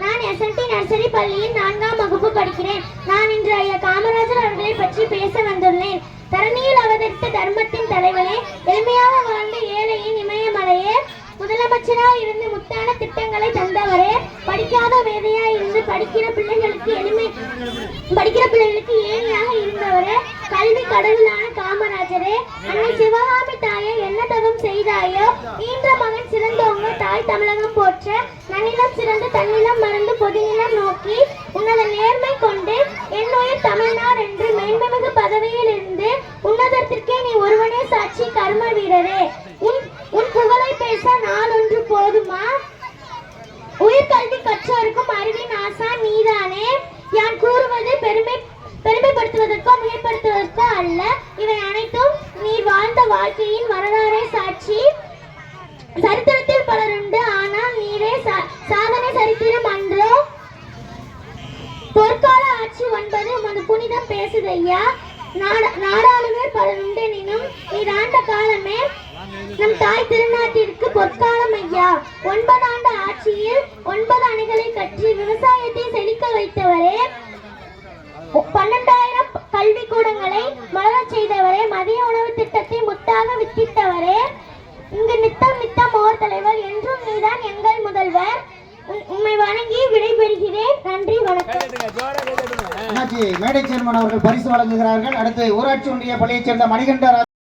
நான் SNT nursery பள்ளியில் நான்காம் வகுப்பு படிக்கிறேன். நான் இன்று ஐயா காமராஜர் அவர்களை பற்றி பேச வந்துள்ளேன். தரணியில் அவதரித்த தர்மத்தின் தலைவனே எளிமையாக வாழ்ந்த ஏழையின் இமயமலையே முதலமைச்சராக இருந்து முத்தான திட்டங்களை தந்தவரே படிக்காத மேதையாய் இருந்து படிக்கிற பிள்ளைகளுக்கு எளிமை படிக்கிற பிள்ளைகளுக்கு ஏழையாக இருந்தவரே கல்வி கடவுளான காமராஜரே அன்னை சிவகாமி தாயை என்ன தவம் செய்தாயோ ஈன்ற மகன் சிறந்தவங்க தாய் தமிழகம் போற்ற தன்னிலம் சிறந்து தன்னிலம் மறந்து பொதுநிலம் நோக்கி உன்னத நேர்மை கொண்டு என்னுயிர் தமிழ்நாடு என்று மேன்மைமிகு பதவியில் இருந்து உன்னதத்திற்கே நீ ஒருவனே சாட்சி கர்ம வீரரே. உன் உன் புகழை பேச நான் ஒன்று போதுமா? உயர்கல்வி கற்றோருக்கும் அறிவின் ஆசா நீதானே? யான் கூறுவது பெருமை பெருமைப்படுத்துவதற்கோ மிகைப்படுத்துவதற்கோ அல்ல. இவை அனைத்தும் நீ வாழ்ந்த வாழ்க்கையின் வரலாறு. ஒன்பது அந்த புனிதம் பேசுது ஐயா. நாடாளுமே பலருண்டு எனினும் ஆண்ட காலமே நம் தாய் திருநாட்டிற்கு பொற்காலம் ஐயா. ஒன்பது ஆண்டு ஆட்சியில் ஒன்பது அணைகளை கற்றி விவசாயத்தை செழிக்க வைத்தவரே பன்னெண்டாயிரம் கல்வி கூடங்களை மலரச் செய்தவரே மதிய உணவு திட்டத்தை முத்தாக வித்திட்டவரே இங்கு நித்தம் நித்தம் ஓர் தலைவர் என்றும் நீதான் எங்கள் முதல்வர். உம்- உம்மை வணங்கி விடைபெறுகிறேன். நன்றி வணக்கம். அண்ணாச்சி மேடை சேர்மன் அவர்கள் பரிசு வழங்குகிறார்கள். அடுத்து ஊராட்சி ஒன்றிய பள்ளியைச் சேர்ந்த மணிகண்ட